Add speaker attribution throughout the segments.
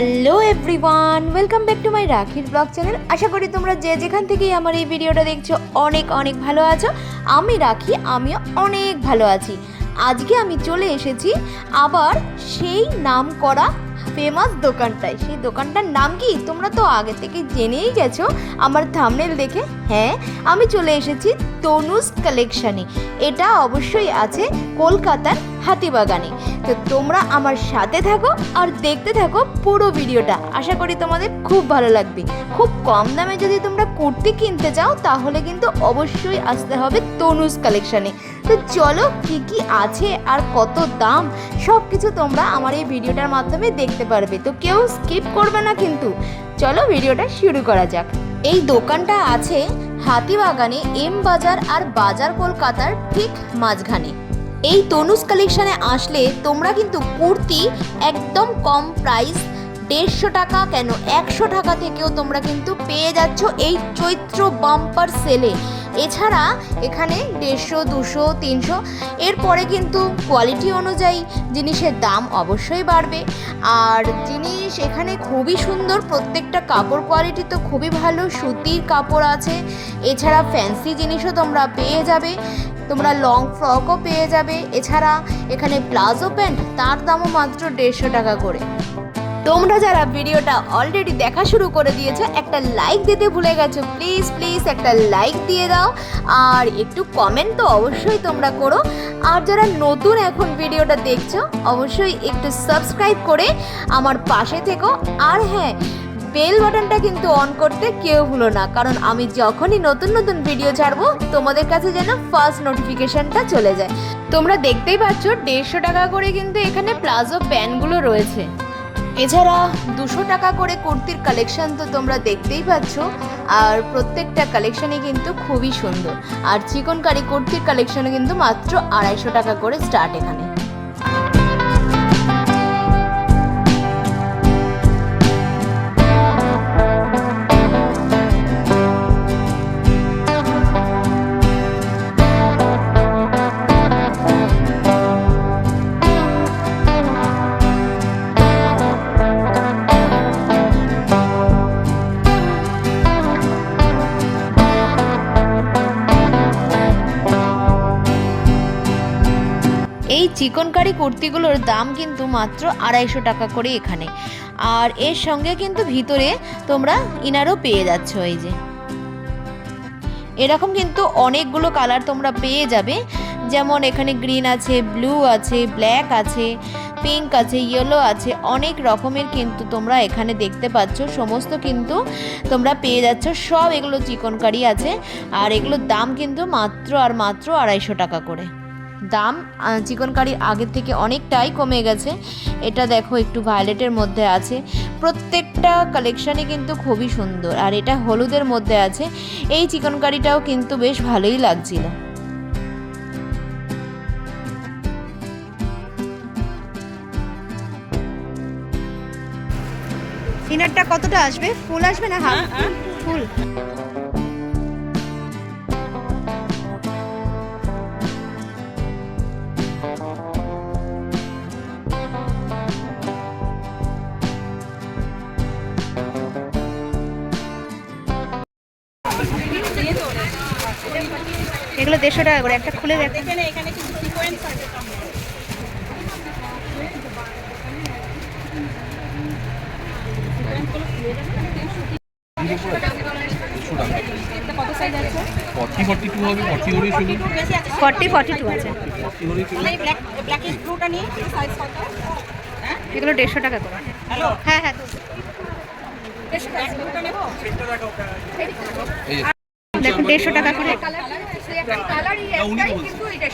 Speaker 1: Hello everyone welcome back to my রাখির blog channel আশা করি তোমরা যে যেখান থেকেই আমার এই ভিডিওটা দেখছ, অনেক অনেক ভালো আছো। আমি রাখি, আমিও অনেক ভালো আছি। আজকে আমি চলে এসেছি আবার সেই নাম করা ফেমাস দোকানটায়। সেই দোকানটার নাম কি? তোমরা তো আগে থেকে জেনেই গেছো আমার থামনেল দেখে। হ্যাঁ আমি চলে এসেছি তনুজ কালেকশানে এটা অবশ্যই আছে কলকাতার হাতিবাগানে তো তোমরা আমার সাথে থাকো আর দেখতে থাকো পুরো ভিডিওটা। আশা করি তোমাদের খুব ভালো লাগবে। খুব কম দামে যদি তোমরা কুর্তি কিনতে চাও, তাহলে কিন্তু অবশ্যই আসতে হবে তনুজ কালেকশানে তো চলো কি কি আছে আর কত দাম সব কিছু তোমরা আমার এই ভিডিওটার মাধ্যমে দেখতে পারবে। তো কেউ স্কিপ করবে না কিন্তু। চলো ভিডিওটা শুরু করা যাক। এই দোকানটা আছে হাতিবাগানে এম বাজার আর বাজার কলকাতার ঠিক মাঝখানে। এই তনুজ কালেকশানে আসলে তোমরা কিন্তু কুর্তি একদম কম প্রাইস দেড়শো টাকা কেন একশো টাকা থেকেও তোমরা কিন্তু পেয়ে যাচ্ছ এই চৈত্র বাম্পার সেলে এছাড়া এখানে দেড়শো, দুশো, তিনশো, এরপরে কিন্তু কোয়ালিটি অনুযায়ী জিনিসের দাম অবশ্যই বাড়বে। আর জিনিস এখানে খুবই সুন্দর, প্রত্যেকটা কাপড় কোয়ালিটি তো খুবই ভালো, সুতির কাপড় আছে, এছাড়া ফ্যান্সি জিনিসও তোমরা পেয়ে যাবে। তোমরা লং ফ্রকও পেয়ে যাবে। এছাড়া এখানে প্লাজো প্যান্ট, তার দামও মাত্র দেড়শো টাকা করে। তোমরা যারা ভিডিওটা অলরেডি দেখা শুরু করে দিয়েছ, একটা লাইক দিতে ভুলে গেছো প্লিজ প্লিজ একটা লাইক দিয়ে দাও। আর একটু কমেন্ট তো অবশ্যই তোমরা করো। আর যারা নতুন এখন ভিডিওটা দেখছ, অবশ্যই একটু সাবস্ক্রাইব করে আমার পাশে থেকো। আর হ্যাঁ বেল বাটনটা কিন্তু অন করতে কেউ ভুলো না, কারণ আমি যখনই নতুন নতুন ভিডিও ছাড়বো, তোমাদের কাছে যেন ফার্স্ট নোটিফিকেশনটা চলে যায়। তোমরা দেখতেই পাচ্ছ, দেড়শো টাকা করে কিন্তু এখানে প্লাজো প্যান্টগুলো রয়েছে। এছাড়া দুশো টাকা করে কুর্তির কালেকশন তো তোমরা দেখতেই পাচ্ছ, আর প্রত্যেকটা কালেকশনই কিন্তু খুবই সুন্দর। আর চিকনকারি কুর্তির কালেকশনও কিন্তু মাত্র আড়াইশো টাকা করে স্টার্ট এখানে। চিকনকারি কুর্তিগুলোর দাম কিন্তু মাত্র আড়াইশো টাকা করে এখানে। আর এর সঙ্গে কিন্তু ভিতরে তোমরা ইনারও পেয়ে যাচ্ছ এই যে। এরকম কিন্তু অনেকগুলো কালার তোমরা পেয়ে যাবে। যেমন এখানে গ্রিন আছে, ব্লু আছে, ব্ল্যাক আছে, পিঙ্ক আছে, ইয়েলো আছে, অনেক রকমের কিন্তু তোমরা এখানে দেখতে পাচ্ছ। সমস্ত কিন্তু তোমরা পেয়ে যাচ্ছ। সব এগুলো চিকনকারি আছে। আর এগুলোর দাম কিন্তু মাত্র আর মাত্র আড়াইশো টাকা করে। দাম চিকন কারি আগের থেকে অনেকটাই কমে গেছে। এটা দেখো একটু ভায়োলেটের মধ্যে আছে। প্রত্যেকটা কালেকশানই কিন্তু খুবই সুন্দর। আর এটা হলুদের মধ্যে আছে। এই চিকন কারিটাও কিন্তু বেশ ভালোই লাগছিল। ইনারটা কতটা আসবে? ফুল আসবে না হাফ? ফুল। এগুলো দেড়শো টাকা করে একটা খুলে দেখ।
Speaker 2: এখানে সিকোয়েন্স আছে। সাইজ কত?
Speaker 1: এগুলো দেড়শো টাকা করে। হ্যাঁ হ্যাঁ দেখুন দেড়শো টাকা করে।
Speaker 3: এটা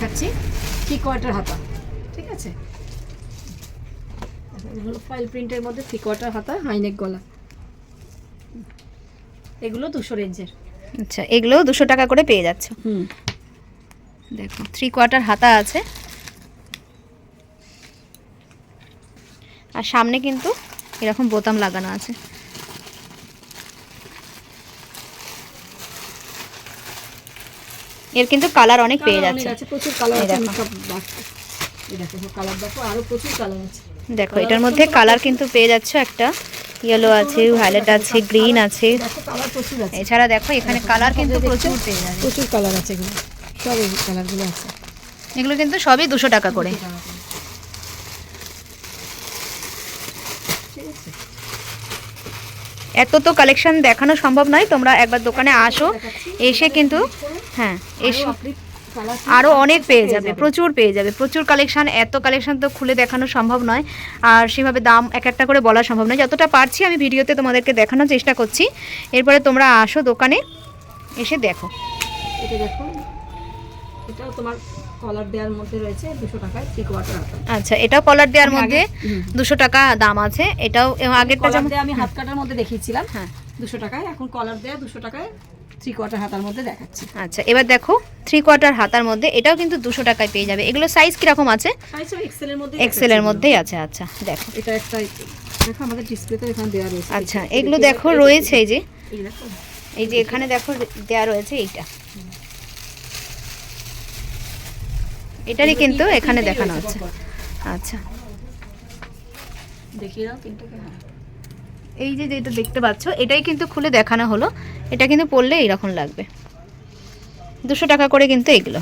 Speaker 1: সঙ্গে প্যান্ট
Speaker 4: কোয়ার্টার হাতা ঠিক আছে? এগুলো ফয়েল প্রিন্টের মধ্যে থ্রি কোয়ার্টার হাতা হাইনেক গলা। এগুলো দুশো রেঞ্জের।
Speaker 1: আচ্ছা এগুলোও দুশো টাকা করে পেয়ে যাচ্ছ।
Speaker 4: হুম।
Speaker 1: দেখো থ্রি কোয়ার্টার হাতা আছে। আর সামনে কিন্তু এরকম বোতাম লাগানো আছে। এর কিন্তু কালার অনেক পেয়ে যাচ্ছে।
Speaker 4: প্রচুর কালার আছে
Speaker 1: দেখো।
Speaker 4: সব দেখো এই দেখো কালার দেখো আরও প্রচুর কালার আছে।
Speaker 1: দেখো এটার মধ্যে কালার কিন্তু পেয়ে যাচ্ছে একটা। ইয়েলো আছে ভায়োলেট আছে গ্রিন আছে। এছাড়া দেখো এখানে কালার কিন্তু প্রচুর পেয়ে যাচ্ছে।
Speaker 4: প্রচুর কালার আছে এগুলো। সব কালারগুলো আছে।
Speaker 1: এগুলো কিন্তু সবই দুশো টাকা করে
Speaker 4: ঠিক আছে
Speaker 1: এত তো কালেকশন দেখানো সম্ভব নয়, তোমরা একবার দোকানে আসো, এসে কিন্তু হ্যাঁ এসে। আরও অনেক পেয়ে যাবে, প্রচুর পেয়ে যাবে, প্রচুর কালেকশান এত কালেকশান তো খুলে দেখানো সম্ভব নয়। আর সেভাবে দাম এক একটা করে বলা সম্ভব নয়। যতটা পারছি আমি ভিডিওতে তোমাদেরকে দেখানোর চেষ্টা করছি। এরপরে তোমরা আসো দোকানে, এসে দেখো।
Speaker 4: এটা দেখো। এটাও তোমার কলার দেওয়ার মধ্যে রয়েছে দুশো টাকায় থ্রি কোয়ার্টার
Speaker 1: আচ্ছা এটাও কলার দেওয়ার মধ্যে দুশো টাকা দাম আছে। এটাও আগেরটা যেমন
Speaker 4: আমি হাত কাটার মধ্যে দেখিয়েছিলাম।
Speaker 1: হ্যাঁ।
Speaker 4: দুশো টাকায় এখন কলার দেওয়া দুশো টাকায় থ্রি কোয়ার্টার হাতার মধ্যে দেখাচ্ছি।
Speaker 1: আচ্ছা এবার দেখো থ্রি কোয়ার্টার হাতার মধ্যে এটাও কিন্তু দুশো টাকায় পেয়ে যাবে। এগুলো সাইজ কীরকম আছে?
Speaker 4: এক্সেলের মধ্যে
Speaker 1: এক্সেলের মধ্যেই আছে আচ্ছা দেখো।
Speaker 4: এটা একটা দেখো আমাদের ডিসপ্লেতে এখানে দেওয়া রয়েছে।
Speaker 1: আচ্ছা এগুলো দেখো রয়েছে এই যে।
Speaker 4: এই
Speaker 1: এই যে এখানে দেখো দেয়া রয়েছে এইটা। এটারই কিন্তু এখানে দেখানো হচ্ছে আচ্ছা।
Speaker 4: দেখিয়ে দাও তিনটাকে হ্যাঁ।
Speaker 1: এই যে যেটা দেখতে পাচ্ছ এটাই কিন্তু খুলে দেখানো হলো। এটা কিন্তু পরলে এইরকম লাগবে। দুশো টাকা করে কিন্তু এগুলো।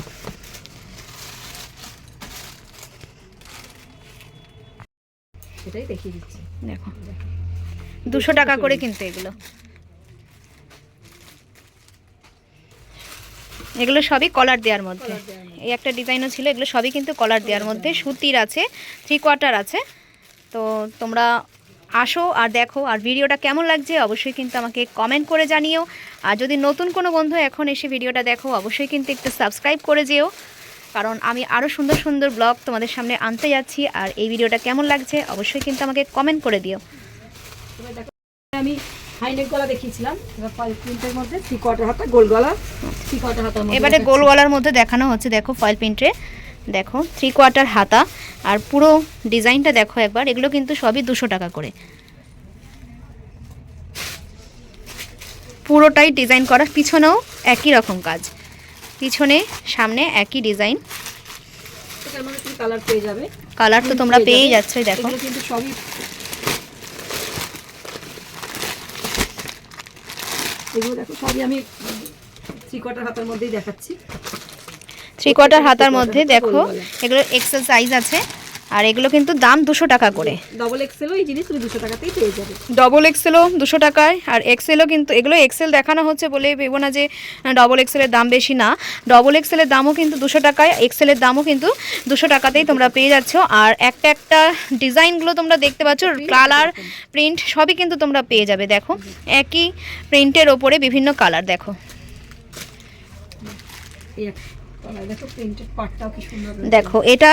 Speaker 1: দেখো। দুশো টাকা করে কিন্তু এগুলো। এগুলো সবই কলার দেওয়ার মধ্যে। এই একটা ডিজাইনও ছিল এগুলো সবই কিন্তু কলার দেওয়ার মধ্যে। সুতির আছে থ্রি কোয়ার্টার আছে। তো তোমরা আসো আর দেখো আর ভিডিওটা কেমন লাগছে অবশ্যই কিন্তু আমাকে কমেন্ট করে জানিও। আর যদি নতুন কোনো বন্ধু এখন এসে ভিডিওটা দেখো অবশ্যই কিন্তু একটু সাবস্ক্রাইব করে যেও। কারণ আমি আরও সুন্দর সুন্দর ব্লগ তোমাদের সামনে আনতে যাচ্ছি আর এই ভিডিওটা কেমন লাগছে অবশ্যই কিন্তু আমাকে কমেন্ট করে দিও।
Speaker 4: আমি হাইনেক গলা দেখিয়েছিলাম। এবার ফয়েল প্রিন্টের মধ্যে থ্রি কোয়ার্টার হাতা গোল গলা থ্রি কোয়ার্টার হাতার
Speaker 1: এবারে গোল গলার মধ্যে দেখানো হচ্ছে দেখো ফয়েল প্রিন্টে দেখো থ্রি কোয়ার্টার হাতা। আর পুরো ডিজাইনটা দেখো একবার এগুলো কিন্তু সবই দুশো টাকা করে। পুরোটাই ডিজাইন করা পিছনেও একই রকম কাজ। পিছনে সামনে একই ডিজাইন।
Speaker 4: কালার পেয়ে যাবে।
Speaker 1: কালার তো তোমরা পেয়েই
Speaker 4: যাবে।
Speaker 1: যাচ্ছই দেখো।
Speaker 4: কিন্তু সবই এগুলো দেখো সবই আমি থ্রি কোয়ার্টার হাতার মধ্যেই দেখাচ্ছি।
Speaker 1: থ্রি কোয়ার্টার হাতার মধ্যে দেখো
Speaker 4: এগুলোর এক্সারসাইজ
Speaker 1: এগুলো এক্সারসাইজ আছে। আর এগুলো কিন্তু দাম দুশো টাকা করে।
Speaker 4: ডবল এক্সেলও এই জিনিস তুমি দুশো টাকাতেই পেয়ে যাবে।
Speaker 1: ডবল এক্সেলও দুশো টাকায় আর এক্সেলও কিন্তু এগুলো এক্সেল দেখানো হচ্ছে বলে ভেবো না যে ডবল এক্সেলের দাম বেশি না। ডবল এক্সেলের দামও কিন্তু দুশো টাকায় এক্সেলের দামও কিন্তু দুশো টাকাতেই তোমরা পেয়ে যাচ্ছ। আর একটা একটা ডিজাইনগুলো তোমরা দেখতে পাচ্ছ কালার প্রিন্ট সবই কিন্তু তোমরা পেয়ে যাবে দেখো। একই প্রিন্টের ওপরে বিভিন্ন কালার দেখো।
Speaker 4: দেখো
Speaker 1: এটা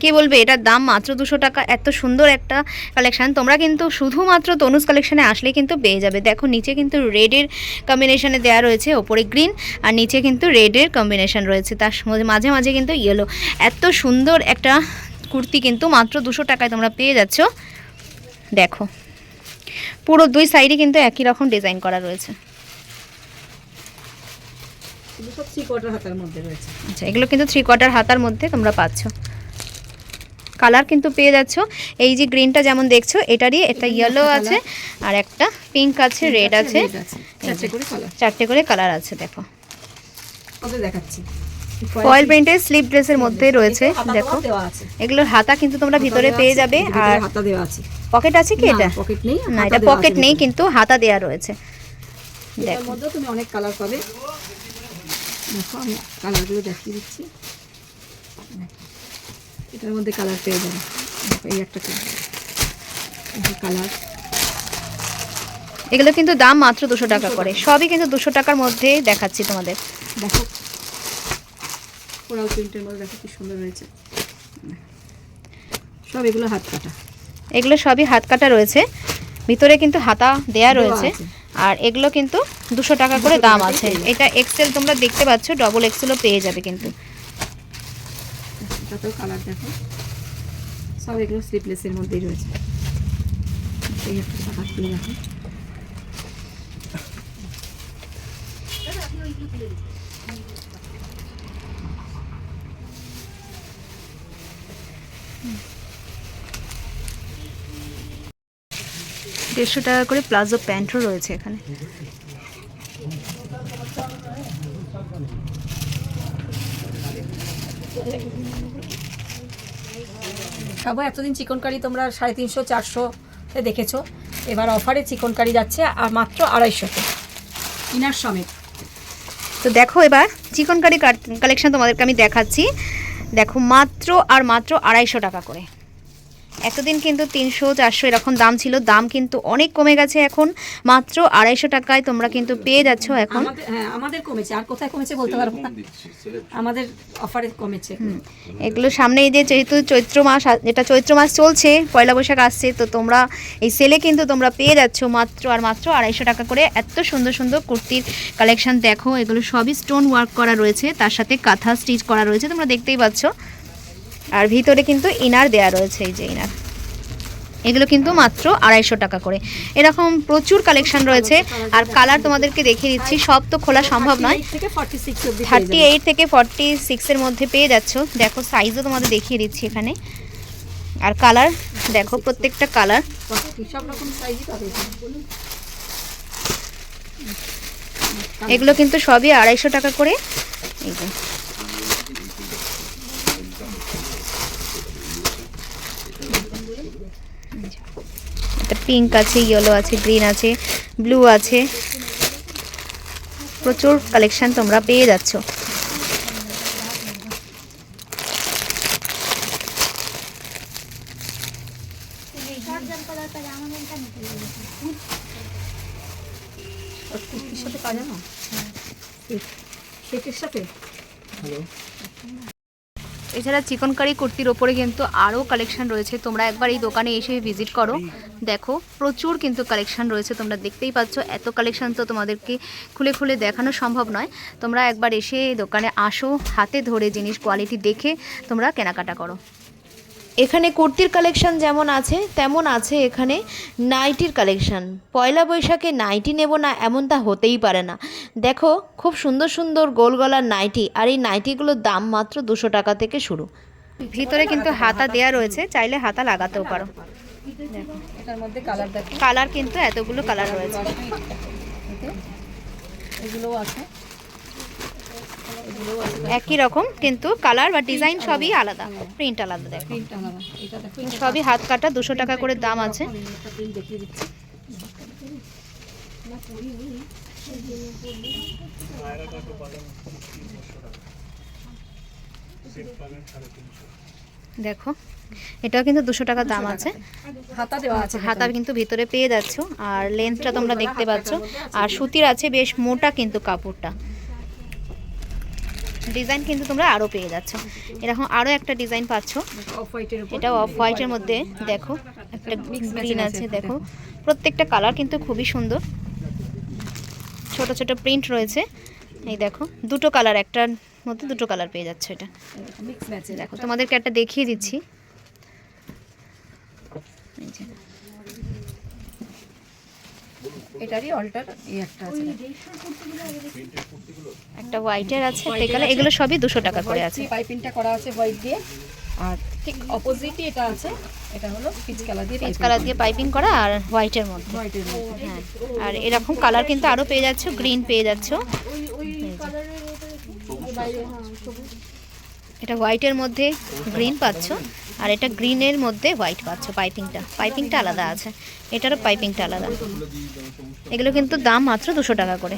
Speaker 1: কি বলবে? এটার দাম মাত্র দুশো টাকা। এত সুন্দর একটা কালেকশান তোমরা কিন্তু শুধুমাত্র তনুজ কালেকশানে আসলে কিন্তু পেয়ে যাবে। দেখো নিচে কিন্তু রেডের কম্বিনেশানে দেওয়া রয়েছে ওপরে গ্রিন আর নিচে কিন্তু রেডের কম্বিনেশন রয়েছে। তার মাঝে মাঝে কিন্তু ইয়েলো এত সুন্দর একটা কুর্তি কিন্তু মাত্র দুশো টাকায় তোমরা পেয়ে যাচ্ছ। দেখো পুরো দুই সাইডে কিন্তু একই রকম ডিজাইন করা রয়েছে। আচ্ছা এগুলো কিন্তু থ্রি কোয়ার্টার হাতার মধ্যে তোমরা পাচ্ছ। কালার কিন্তু পেয়ে যাচ্ছ। এই যে গ্রিনটা যেমন দেখছ এটারই একটা ইয়েলো আছে আর একটা পিঙ্ক আছে রেড আছে
Speaker 4: চারটে করে কালার
Speaker 1: আছে দেখো।
Speaker 4: দেখাচ্ছি।
Speaker 1: ফয়েল প্রিন্টের স্লিপ ড্রেসের মধ্যে রয়েছে দেখো। এগুলোর হাতা কিন্তু তোমরা ভিতরে পেয়ে যাবে। আর
Speaker 4: হাতা দেওয়া আছে।
Speaker 1: পকেট আছে কি এটা?
Speaker 4: পকেট নেই
Speaker 1: না এটা পকেট নেই কিন্তু হাতা দেয়া রয়েছে। দেখো।
Speaker 4: মধ্যেও তুমি অনেক কালার পাবে। দেখো আমি কালারগুলো দেখিয়ে দিচ্ছি। এটার মধ্যে কালার পেয়ে যাবে দেখো এই একটা কালার
Speaker 1: এগুলো কিন্তু দাম মাত্র দুশো টাকা করে। সবই কিন্তু দুশো টাকার মধ্যে দেখাচ্ছি তোমাদের।
Speaker 4: দেখো। কোরাল প্রিন্টের মধ্যে দেখো কি সুন্দর রয়েছে। সব এগুলো হাত কাটা।
Speaker 1: এগুলো সবই হাত কাটা রয়েছে। ভিতরে কিন্তু হাতা দেয়া রয়েছে। আর এগুলো কিন্তু দুশো টাকা করে দাম আছে। এটা এক্সেল তোমরা দেখতে পাচ্ছ ডবল এক্সেলও পেয়ে যাবে কিন্তু।
Speaker 4: এটাতেও কালার দেখো। সব এগুলো স্লিপলেসের মধ্যেই রয়েছে। এই একটা টাকা খুলে দেখো।
Speaker 1: দেড়শো টাকা করে প্লাজো প্যান্টও রয়েছে এখানে।
Speaker 2: খাব এতদিন চিকন কারি তোমরা সাড়ে তিনশো চারশোতে দেখেছ। এবার অফারে চিকন কারি যাচ্ছে আর মাত্র আড়াইশোতে ইনার সমেত।
Speaker 1: তো দেখো এবার চিকন কারি কালেকশন তোমাদেরকে আমি দেখাচ্ছি। দেখো মাত্র আর মাত্র আড়াইশো টাকা করে। এতদিন কিন্তু তিনশো চারশো এরকম দাম ছিল। দাম কিন্তু অনেক কমে গেছে এখন। মাত্র আড়াইশো টাকায় তোমরা কিন্তু পেয়ে যাচ্ছ এখন।
Speaker 2: আমাদের হ্যাঁ কমেছে। আর কোথায় কমেছে বলতে পারব না। আমাদের অফারে কমেছে।
Speaker 1: এগুলো সামনে এই যে যেহেতু চৈত্র মাস যেটা চৈত্র মাস চলছে পয়লা বৈশাখ আসছে তো তোমরা এই সেলে কিন্তু তোমরা পেয়ে যাচ্ছ মাত্র আর মাত্র আড়াইশো টাকা করে। এত সুন্দর সুন্দর কুর্তির কালেকশন দেখো। এগুলো সবই স্টোন ওয়ার্ক করা রয়েছে। তার সাথে কাঁথা স্টিচ করা রয়েছে। তোমরা দেখতেই পাচ্ছ। আর ভিতরে কিন্তু ইনার দেয়া রয়েছে, এই যে ইনার। এগুলো কিন্তু মাত্র আড়াইশো টাকা করে। এরকম প্রচুর কালেকশন রয়েছে। আর কালার তোমাদেরকে দেখিয়ে দিচ্ছি, সব তো খোলা সম্ভব নয়। থার্টি এইট থেকে ফর্টি সিক্সের মধ্যে পেয়ে যাচ্ছ। দেখো সাইজও তোমাদের দেখিয়ে দিচ্ছি এখানে। আর কালার দেখো প্রত্যেকটা কালার এগুলো কিন্তু সবই আড়াইশো টাকা করে। এই পিঙ্ক আছে ইয়েলো আছে গ্রিন আছে ব্লু আছে। প্রচুর কালেকশন তোমরা পেয়ে যাচ্ছ।
Speaker 2: সাথে পাজামা সেটের সাথে?
Speaker 1: এছাড়া চিকন কারি কুর্তির ওপরে কিন্তু আরও কালেকশন রয়েছে। তোমরা একবার এই দোকানে এসে ভিজিট করো। দেখো, প্রচুর কিন্তু কালেকশন রয়েছে, তোমরা দেখতেই পাচ্ছ। এত কালেকশন তো তোমাদেরকে খুলে খুলে দেখানো সম্ভব নয়। তোমরা একবার এসে এই দোকানে আসো, হাতে ধরে জিনিস কোয়ালিটি দেখে তোমরা কেনাকাটা করো। এখানে কুর্তির কালেকশন যেমন আছে তেমন আছে এখানে নাইটির কালেকশন পয়লা বৈশাখে নাইটি নেব না এমন তা হতেই পারে না। দেখো খুব সুন্দর সুন্দর গোল গলার নাইটি আর এই নাইটিগুলোর দাম মাত্র দুশো টাকা থেকে শুরু। ভিতরে কিন্তু হাতা দেয়া রয়েছে চাইলে হাতা লাগাতেও পারো।
Speaker 2: কালার
Speaker 1: কিন্তু এতগুলো কালার রয়েছে।
Speaker 2: এগুলোও আছে।
Speaker 1: একই রকম কিন্তু কালার বা ডিজাইন সবই আলাদা। প্রিন্ট আলাদা দেখো। সবই হাত কাটা দুশো টাকা করে দাম আছে। দেখো এটাও কিন্তু দুশো টাকা দাম আছে।
Speaker 2: হাতা দেওয়া আছে
Speaker 1: হাতার কিন্তু ভিতরে পেয়ে যাচ্ছ। আর লেন্থটা তোমরা দেখতে পাচ্ছ। আর সুতির আছে বেশ মোটা কিন্তু কাপড়টা। ডিজাইন কিন্তু তোমরা আরও পেয়ে যাচ্ছ। এরকম আরও একটা ডিজাইন পাচ্ছ। এটা অফ হোয়াইটের মধ্যে দেখো একটা গ্রিন আছে দেখো। প্রত্যেকটা কালার কিন্তু খুবই সুন্দর। ছোট ছোট প্রিন্ট রয়েছে। এই দেখো দুটো কালার একটার মধ্যে দুটো কালার পেয়ে যাচ্ছে এটা। দেখো তোমাদেরকে একটা দেখিয়ে দিচ্ছি।
Speaker 2: এটারই অল্টার এই একটা আছে।
Speaker 1: একটা হোয়াইটের আছে কালার এগুলো সবই দুশো টাকা করে আছে।
Speaker 2: পাইপিংটা করা আছে হোয়াইট দিয়ে। আর ঠিক অপোজিটই এটা আছে এটা হলো পিচ কালার দিয়ে
Speaker 1: পিচ কালার দিয়ে পাইপিং করা আর হোয়াইটের মধ্যে।
Speaker 2: হোয়াইটের মধ্যে।
Speaker 1: হ্যাঁ আর এরকম কালার কিন্তু আরও পেয়ে যাচ্ছ গ্রিন পেয়ে যাচ্ছ। এটা হোয়াইটের মধ্যে গ্রিন পাচ্ছ। আর এটা গ্রিন এর মধ্যে হোয়াইট পাচ্ছ, পাইপিংটা। পাইপিংটা আলাদা আছে। এটারও পাইপিংটা আলাদা। এগুলো কিন্তু দাম মাত্র দুশো টাকা করে।